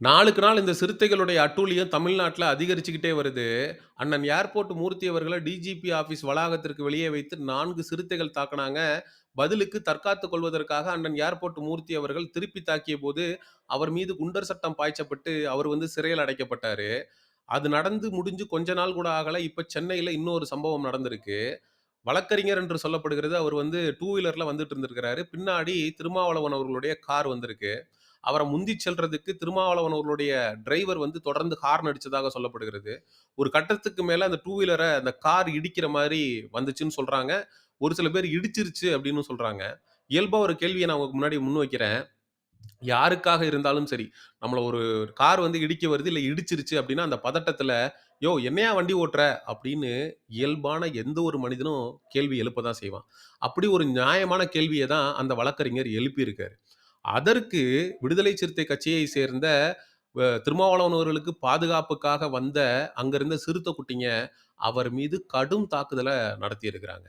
நாளுக்கு நாள் இந்த சிறுத்தைகளுடைய அட்டூழியம் தமிழ்நாட்டில் அதிகரிச்சுக்கிட்டே வருது. அண்ணன் ஏர்போர்ட் மூர்த்தி அவர்களை டிஜிபி ஆஃபீஸ் வளாகத்திற்கு வெளியே வைத்து நான்கு சிறுத்தைகள் தாக்குனாங்க. பதிலுக்கு தற்காத்துக் கொள்வதற்காக அண்ணன் ஏர்போர்ட் மூர்த்தி அவர்கள் திருப்பி தாக்கியபோது, அவர் மீது குண்டர் சட்டம் பாய்ச்சப்பட்டு, அவர் வந்து சிறையில் அடைக்கப்பட்டார் அது நடந்து முடிஞ்சு கொஞ்ச நாள் கூட ஆகலை இப்போ சென்னையில் இன்னொரு சம்பவம் நடந்திருக்கு. வழக்கறிஞர் என்று சொல்லப்படுகிறது. அவர் வந்து டூ வீலரில் வந்துட்டு இருந்திருக்கிறாரு. பின்னாடி திருமாவளவன் அவர்களுடைய கார் வந்திருக்கு. அவரை முந்தி செல்றதுக்கு திருமாவளவன் அவர்களுடைய டிரைவர் வந்து தொடர்ந்து ஹார்ன் அடிச்சதாக சொல்லப்படுகிறது. ஒரு கட்டத்துக்கு மேல அந்த டூ வீலரை அந்த கார் இடிக்கிற மாதிரி வந்துச்சுன்னு சொல்றாங்க. ஒரு சில பேர் இடிச்சிருச்சு அப்படின்னு சொல்றாங்க. இயல்பா ஒரு கேள்வியை நான் உங்களுக்கு முன்னாடி முன் வைக்கிறேன் யாருக்காக இருந்தாலும் சரி, நம்மள ஒரு கார் வந்து இடிக்க வருது, இல்லை இடிச்சிருச்சு அப்படின்னா அந்த பதட்டத்துல, யோ என்னையா வண்டி ஓட்டுற?" அப்படின்னு இயல்பான எந்த ஒரு மனிதனும் கேள்வி எழுப்ப தான் செய்வான். அப்படி ஒரு நியாயமான கேள்வியை தான் அந்த வழக்கறிஞர் எழுப்பியிருக்காரு. அதற்கு விடுதலை சிறுத்தை கட்சியை சேர்ந்த வ திருமாவளவன் அவர்களுக்கு பாதுகாப்புக்காக வந்த அங்கிருந்த சிறுத்தை குட்டிங்க, அவர் மீது கடும் தாக்குதல நடத்தியிருக்கிறாங்க.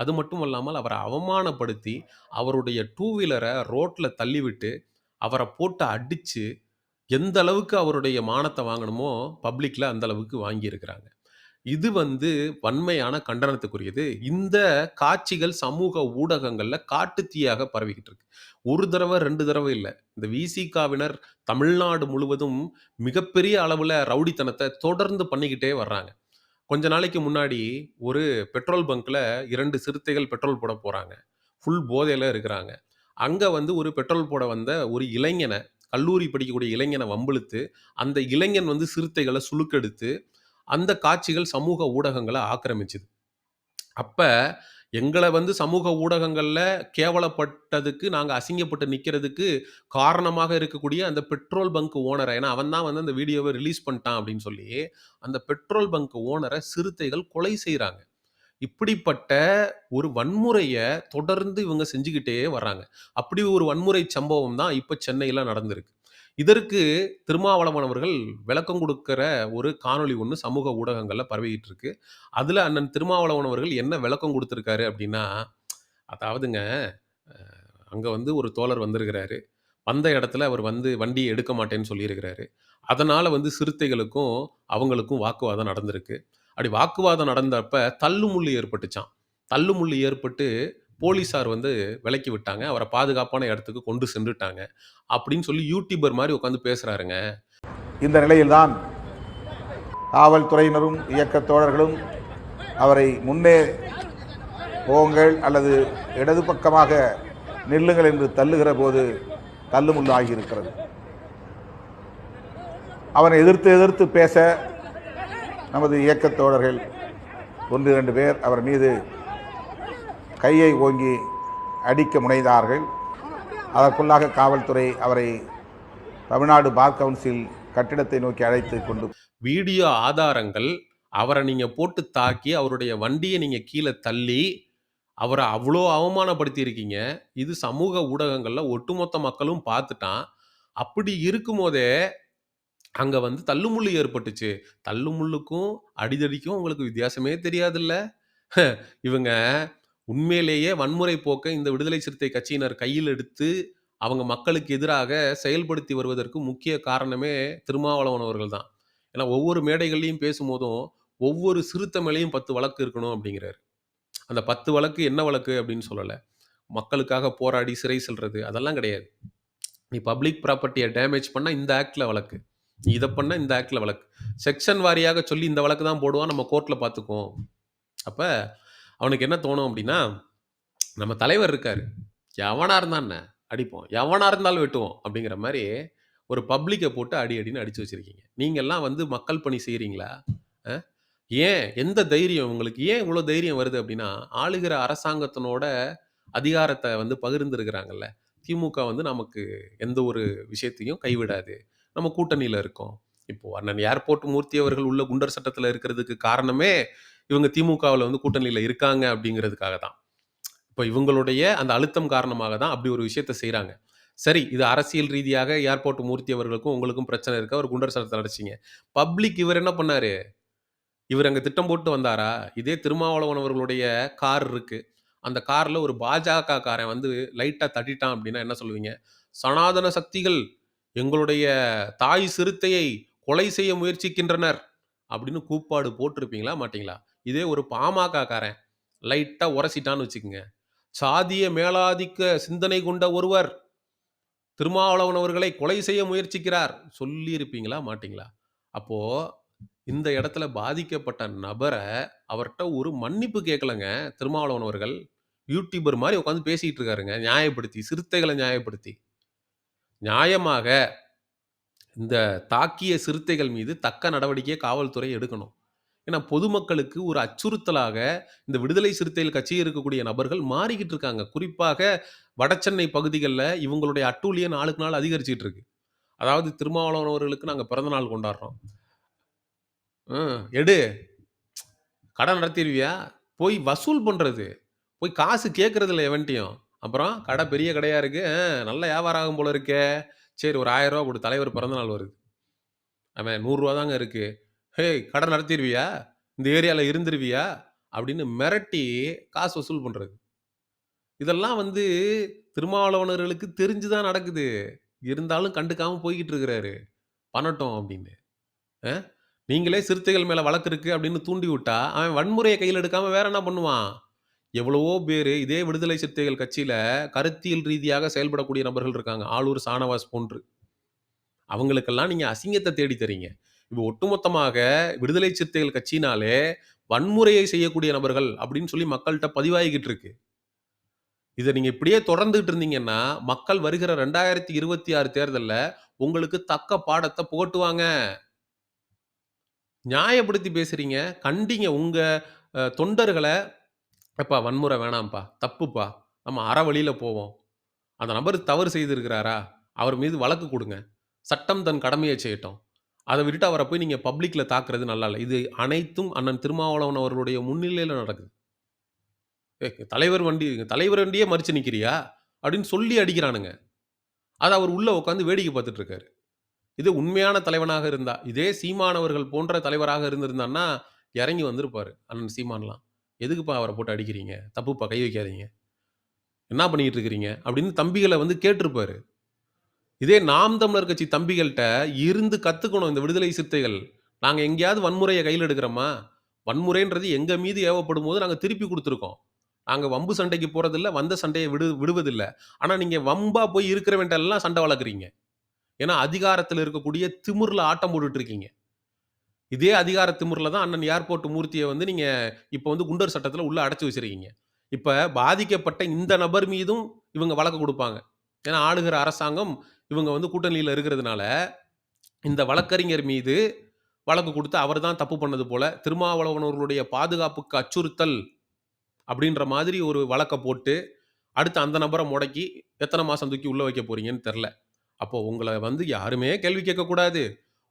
அது மட்டும் அல்லாமல் அவரை அவமானப்படுத்தி, அவருடைய டூ வீலரை ரோட்டில் தள்ளிவிட்டு, அவரை போட்டு அடித்து எந்த அளவுக்கு அவருடைய மானத்தை வாங்கணுமோ, பப்ளிக்கில் அந்த அளவுக்கு வாங்கியிருக்கிறாங்க. இது வந்து வன்மையான கண்டனத்துக்குரியது. இந்த காட்சிகள் சமூக ஊடகங்களில் காட்டுத்தீயாக பரவிக்கிட்டு இருக்கு. ஒரு தடவை ரெண்டு தடவை இல்லை இந்த விசிகாவினர் தமிழ்நாடு முழுவதும் மிகப்பெரிய அளவில் ரவுடித்தனத்தை தொடர்ந்து பண்ணிக்கிட்டே வர்றாங்க. கொஞ்ச நாளைக்கு முன்னாடி ஒரு பெட்ரோல் பங்க்ல 2 சிறுத்தைகள் பெட்ரோல் போட போறாங்க. ஃபுல் போதையில இருக்கிறாங்க. அங்க வந்து ஒரு பெட்ரோல் போட வந்த ஒரு இளைஞன, கல்லூரி படிக்கக்கூடிய இளைஞன வம்பிழுத்து, அந்த இளைஞன் வந்து சிறுத்தைகள சுழுக்கெடுத்து அந்த காட்சிகள் சமூக ஊடகங்கள ஆக்கிரமிச்சது. அப்ப எங்களை வந்து சமூக ஊடகங்களில் கேவலப்பட்டதுக்கு, நாங்கள் அசிங்கப்பட்டு நிற்கிறதுக்கு காரணமாக இருக்கக்கூடிய அந்த பெட்ரோல் பங்க் ஓனரை ஏன்னா அவன் தான் வந்து அந்த வீடியோவை ரிலீஸ் பண்ணிட்டான் அப்படின்னு சொல்லி, அந்த பெட்ரோல் பங்க் ஓனரை சிறுத்தைகள் கொலை செய்கிறாங்க இப்படிப்பட்ட ஒரு வன்முறையை தொடர்ந்து இவங்க செஞ்சுக்கிட்டே வர்றாங்க. அப்படி ஒரு வன்முறை சம்பவம் தான் இப்போ சென்னையில் நடந்திருக்கு. இதற்கு திருமாவளவன் அவர்கள் விளக்கம் கொடுக்கிற ஒரு காணொளி ஒன்று சமூக ஊடகங்களில் பரவிக்கிட்டு இருக்கு. அதில் அண்ணன் திருமாவளவன் அவர்கள் என்ன விளக்கம் கொடுத்துருக்காரு அப்படின்னா அதாவதுங்க அங்கே வந்து ஒரு தோழர் வந்திருக்கிறாரு. வந்த இடத்துல அவர் வந்து வண்டியை எடுக்க மாட்டேன்னு சொல்லியிருக்கிறாரு. அதனால் வந்து சிறுத்தைகளுக்கும், அவங்களுக்கும் வாக்குவாதம் நடந்திருக்கு. அப்படி வாக்குவாதம் நடந்தப்ப தள்ளுமுள்ளு ஏற்பட்டுச்சான் தள்ளுமுள்ளு ஏற்பட்டு போலீஸார் வந்து விலக்கி விட்டாங்க. அவரை பாதுகாப்பான இடத்துக்கு கொண்டு சென்றுட்டாங்க. அப்படின்னு சொல்லி யூடியூபர் மாதிரி உட்காந்து பேசுகிறாருங்க இந்த நிலையில்தான் காவல்துறையினரும், இயக்கத்தோழர்களும் அவரை முன்னே போங்கள் அல்லது இடது பக்கமாக நில்லுங்கள் என்று தள்ளுகிற போது தள்ளுமுள்ளாகியிருக்கிறது அவனை எதிர்த்து எதிர்த்து பேச நமது இயக்கத் தோழர்கள் 1, 2 பேர் அவர் மீது கையை ஓங்கி அடிக்க முனைந்தார்கள். அதற்குள்ளாக காவல்துறை அவரை தமிழ்நாடு பார் கவுன்சில் கட்டிடத்தை நோக்கி அழைத்து கொண்டு வீடியோ ஆதாரங்கள், அவரை நீங்கள் போட்டு தாக்கி, அவருடைய வண்டியை நீங்கள் கீழே தள்ளி, அவரை அவ்வளோ அவமானப்படுத்தியிருக்கீங்க இது சமூக ஊடகங்களில் ஒட்டுமொத்த மக்களும் பார்த்துட்டான். அப்படி இருக்கும்போதே, அங்கே வந்து தள்ளுமுள்ளு ஏற்பட்டுச்சு. தள்ளுமுள்ளுக்கும், அடிதடிக்கும் உங்களுக்கு வித்தியாசமே தெரியாதுல்ல? இவங்க உண்மையிலேயே வன்முறை போக்க இந்த விடுதலை சிறுத்தை கட்சியினர் கையில் எடுத்து, அவங்க மக்களுக்கு எதிராக செயல்படுத்தி வருவதற்கு முக்கிய காரணமே திருமாவளவன் அவர்கள் தான். ஏன்னா ஒவ்வொரு மேடைகள்லையும் பேசும்போதும், ஒவ்வொரு சிறுத்த மேலயும் 10 வழக்கு இருக்கணும் அப்படிங்கிறாரு அந்த 10 வழக்கு என்ன வழக்கு அப்படின்னு சொல்லலை மக்களுக்காக போராடி சிறை செல்வது அதெல்லாம் கிடையாது. நீ பப்ளிக் ப்ராப்பர்ட்டியை டேமேஜ் பண்ணால் இந்த ஆக்டில் வழக்கு. நீ இதை பண்ணால் இந்த ஆக்டில் வழக்கு. செக்ஷன் வாரியாக சொல்லி இந்த வழக்கு தான் போடுவான். நம்ம கோர்ட்டில் பார்த்துக்குவோம். அப்போ அவனுக்கு என்ன தோணும் அப்படின்னா நம்ம தலைவர் இருக்காரு. எவனாக இருந்தா என்ன? அடிப்போம். எவனாக இருந்தாலும் வெட்டுவோம். அப்படிங்கிற மாதிரி ஒரு பப்ளிக்கை போட்டு அடி அடின்னு அடித்து வச்சிருக்கீங்க. நீங்கள்லாம் வந்து மக்கள் பணி செய்கிறீங்களா ஏன்? எந்த தைரியம் உங்களுக்கு? ஏன் இவ்வளோ தைரியம் வருது அப்படின்னா ஆளுகிற அரசாங்கத்தினோட அதிகாரத்தை வந்து பகிர்ந்திருக்கிறாங்கல்ல. திமுக வந்து நமக்கு எந்த ஒரு விஷயத்தையும் கைவிடாது. நம்ம கூட்டணியில் இருக்கோம். இப்போ அண்ணன் ஏர்போர்ட் மூர்த்தி அவர்கள் உள்ள குண்டர் சட்டத்தில் இருக்கிறதுக்கு காரணமே, இவங்க திமுகவில் வந்து கூட்டணியில் இருக்காங்க அப்படிங்கிறதுக்காக தான். இப்போ இவங்களுடைய அந்த அழுத்தம் காரணமாக தான் அப்படி ஒரு விஷயத்த செய்கிறாங்க சரி, இது அரசியல் ரீதியாக ஏர்போர்ட் மூர்த்தி அவர்களுக்கும், உங்களுக்கும் பிரச்சனை இருக்கு. அவர் குண்டர் சட்டத்தை நடிச்சிங்க பப்ளிக் இவர் என்ன பண்ணார் இவர் அங்கே திட்டம் போட்டு வந்தாரா? இதே திருமாவளவன் அவர்களுடைய கார் இருக்குது அந்த காரில் ஒரு பாஜக காரன் வந்து லைட்டாக தட்டிட்டான் அப்படின்னா என்ன சொல்லுவீங்க? சனாதன சக்திகள் எங்களுடைய தாய் சிறுத்தையை கொலை செய்ய முயற்சிக்கின்றனர். அப்படின்னு கூப்பாடு போட்டிருப்பீங்களா? மாட்டீங்களா? இதே ஒரு பாமக காரன் உரசிட்டான்னு வச்சுக்கோங்க சாதிய மேலாதிக்க சிந்தனை கொண்ட ஒருவர் திருமாவளவன் அவர்களை கொலை செய்ய முயற்சிக்கிறார். சொல்லியிருப்பீங்களா? மாட்டீங்களா? அப்போது இந்த இடத்துல பாதிக்கப்பட்ட நபரை அவர்கிட்ட ஒரு மன்னிப்பு கேட்கலங்க திருமாவளவன் அவர்கள். யூடியூபர் மாதிரி உட்காந்து பேசிகிட்டு இருக்காருங்க. நியாயப்படுத்தி, சிறுத்தைகளை நியாயப்படுத்தி. நியாயமாக இந்த தாக்கிய சிறுத்தைகள் மீது தக்க நடவடிக்கையை காவல்துறை எடுக்கணும். ஏன்னா பொதுமக்களுக்கு ஒரு அச்சுறுத்தலாக இந்த விடுதலை சிறுத்தைகள் கட்சியில் இருக்கக்கூடிய நபர்கள் மாறிக்கிட்டு இருக்காங்க. குறிப்பாக வடசென்னை பகுதிகளில் இவங்களுடைய அட்டூழியம் நாளுக்கு நாள் அதிகரிச்சுட்டு இருக்கு. அதாவது திருமாவளவனவர்களுக்கு நாங்கள் பிறந்த நாள் கொண்டாடுறோம். எடு. கடை நடத்திடுவியா போய் வசூல் பண்ணுறது போய் காசு கேட்கறதில்ல எவன்ட்டியும் அப்புறம் கடை பெரிய கடையாக இருக்குது நல்ல வியாபாரம் ஆகும் போல இருக்கே. சரி ஒரு ஆயிரம் 1000 கொடு தலைவர் பிறந்த நாள் வருது. அவன் ரூ. 100 தாங்க இருக்கு. ஹேய் கடை நடத்திருவியா? இந்த ஏரியால இருந்துருவியா? அப்படின்னு மிரட்டி காசு வசூல் பண்றது. இதெல்லாம் வந்து திருமாவளவனர்களுக்கு தெரிஞ்சு தான் நடக்குது. இருந்தாலும் கண்டுக்காம போய்க்கிட்டு இருக்கிறாரு. பண்ணட்டும் அப்படின்னு அ நீங்களே சிறுத்தைகள் மேல வழக்கு இருக்கு அப்படின்னு தூண்டி விட்டா, அவன் வன்முறைய கையில எடுக்காம வேற என்ன பண்ணுவான்? எவ்வளவோ பேரு இதே விடுதலை சிறுத்தைகள் கட்சியில கருத்தியல் ரீதியாக செயல்படக்கூடிய நபர்கள் இருக்காங்க. ஆளூர் ஷானவாஸ் போன்று. அவங்களுக்கெல்லாம் நீங்க அசிங்கத்த தேடி தர்றீங்க. இப்போ ஒட்டுமொத்தமாக விடுதலை சிறுத்தைகள் கட்சினாலே வன்முறையை செய்யக்கூடிய நபர்கள் அப்படின்னு சொல்லி மக்கள்ட்ட பதிவாகிக்கிட்டு இருக்கு. இத நீங்க இப்படியே தொடர்ந்துகிட்டு இருந்தீங்கன்னா, மக்கள் வருகிற 2026 தேர்தல்ல உங்களுக்கு தக்க பாடத்த புகட்டுவாங்க. நியாயப்படுத்தி பேசுறீங்க. கண்டீங்க. உங்க அ தொண்டர்கள "எப்பா வன்முறை வேணாம்ப்பா. தப்புப்பா. நம்ம அற வழியில் போவோம். அந்த நபர் தவறு செய்திருக்கிறாரா? அவர் மீது வழக்கு கொடுங்க சட்டம் தன் கடமையை செய்யட்டும். அதை விட்டுட்டு அவரை போய் நீங்கள் பப்ளிக்கில் தாக்குறது நல்லா இல்லை இது அனைத்தும் அண்ணன் திருமாவளவன் அவர்களுடைய முன்னிலையில் நடக்குது. "ஏய் தலைவர் வண்டி தலைவர் வண்டியே மறித்து நிற்கிறியா அப்படின்னு சொல்லி அடிக்கிறானுங்க. அது அவர் உள்ளே உட்காந்து வேடிக்கை பார்த்துட்டு இருக்காரு. இது உண்மையான தலைவனாக இருந்தா, இதே சீமானவர்கள் போன்ற தலைவராக இருந்திருந்தான்னா, இறங்கி வந்திருப்பாரு. அண்ணன் சீமான்லாம். "எதுக்குப்பா அவரை போட்டு அடிக்கிறீங்க? தப்புப்பா கை வைக்காதீங்க. என்ன பண்ணிக்கிட்டு இருக்கிறீங்க?" அப்படின்னு தம்பிகளை வந்து கேட்டிருப்பாரு. இதே நாம் தமிழர் கட்சி தம்பிகள்கிட்ட இருந்து கற்றுக்கணும் இந்த விடுதலை சிறுத்தைகள். நாங்கள் எங்கேயாவது வன்முறையை கையில் எடுக்கிறோமா? வன்முறைன்றது எங்கள் மீது ஏவப்படும் போது நாங்கள் திருப்பி கொடுத்துருக்கோம் நாங்கள் வம்பு சண்டைக்கு போகிறதில்ல வந்த சண்டையை விடு விடுவதில்லை ஆனால் நீங்கள் வம்பாக போய் இருக்கிறவன்ட்டெல்லாம் சண்டை வளர்க்குறீங்க ஏன்னா அதிகாரத்தில் இருக்கக்கூடிய திமிர்ல ஆட்டம் போட்டுட்டு இருக்கீங்க. இதே அதிகார திமுறில் தான் அண்ணன் ஏர்போர்ட் மூர்த்தியை வந்து நீங்கள் இப்போ வந்து குண்டர் சட்டத்தில் உள்ளே அடைச்சி வச்சிருக்கீங்க. இப்போ பாதிக்கப்பட்ட இந்த நபர் மீதும் இவங்க வழக்கு கொடுப்பாங்க ஏன்னா ஆளுகிற அரசாங்கம் இவங்க வந்து கூட்டணியில் இருக்கிறதுனால, இந்த வழக்கறிஞர் மீது வழக்கு கொடுத்து அவர் தான் தப்பு பண்ணது போல, திருமாவளவனவர்களுடைய பாதுகாப்புக்கு அச்சுறுத்தல் அப்படின்ற மாதிரி ஒரு வழக்கை போட்டு, அடுத்து அந்த நபரை முடக்கி எத்தனை மாதம் தூக்கி உள்ள வைக்க போறீங்கன்னு தெரில அப்போ உங்களை வந்து யாருமே கேள்வி கேட்கக்கூடாது.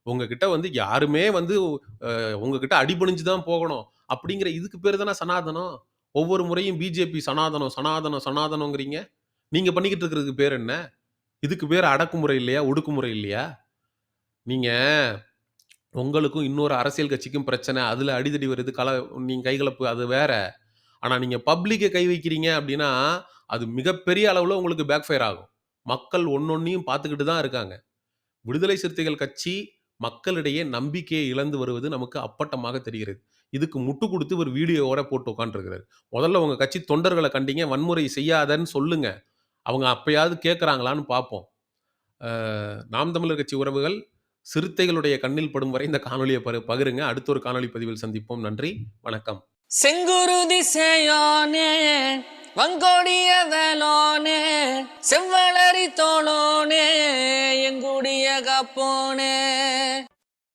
உங்ககிட்ட வந்து யாருமே வந்து அ உங்ககிட்ட அடிபணிஞ்சு தான் போகணும். அப்படிங்கிற இதுக்கு பேரு தான சனாதனம். ஒவ்வொரு முறையும் பிஜேபி சனாதனம், சனாதனம், சனாதனம்ங்கிறீங்க. நீங்க பண்ணிக்கிட்டு இருக்கிறதுக்கு பேர் என்ன? இதுக்கு பேரு அடக்குமுறை இல்லையா? ஒடுக்குமுறை இல்லையா? நீங்க உங்களுக்கும் இன்னொரு அரசியல் கட்சிக்கும் பிரச்சனை. அதுல அடிதடி வருது. கல நீங்க கைகலப்பு அது வேற. ஆனா நீங்க பப்ளிக்க கை வைக்கிறீங்க அப்படின்னா அது மிகப்பெரிய அளவுல உங்களுக்கு பேக் ஃபயர் ஆகும். மக்கள் ஒண்ணொண்ணையும் பார்த்துக்கிட்டு தான் இருக்காங்க. விடுதலை சிறுத்தைகள் கட்சி மக்களிடையே நம்பிக்கையை இழந்து வருவது நமக்கு அப்பட்டமாக தெரிகிறது. இதுக்கு முட்டு கொடுத்து ஒரு வீடியோவோட போட்டு உட்கார்ந்திருக்கிறாரு. முதல்ல உங்க கட்சி தொண்டர்களை கண்டிங்க வன்முறை செய்யாதன்னு சொல்லுங்க. அவங்க அப்பயாவது கேட்குறாங்களான்னு பார்ப்போம். நாம் தமிழர் கட்சி உறவுகள் சிறுத்தைகளுடைய கண்ணில் படும் வரை இந்த காணொளியை பரு பகிருங்க அடுத்த ஒரு காணொளி பதிவில் சந்திப்போம் நன்றி வணக்கம் செங்குருதி வங்கோடிய வேலோனே செவ்வளரி தோளோனே எங்குடிய கப்போனே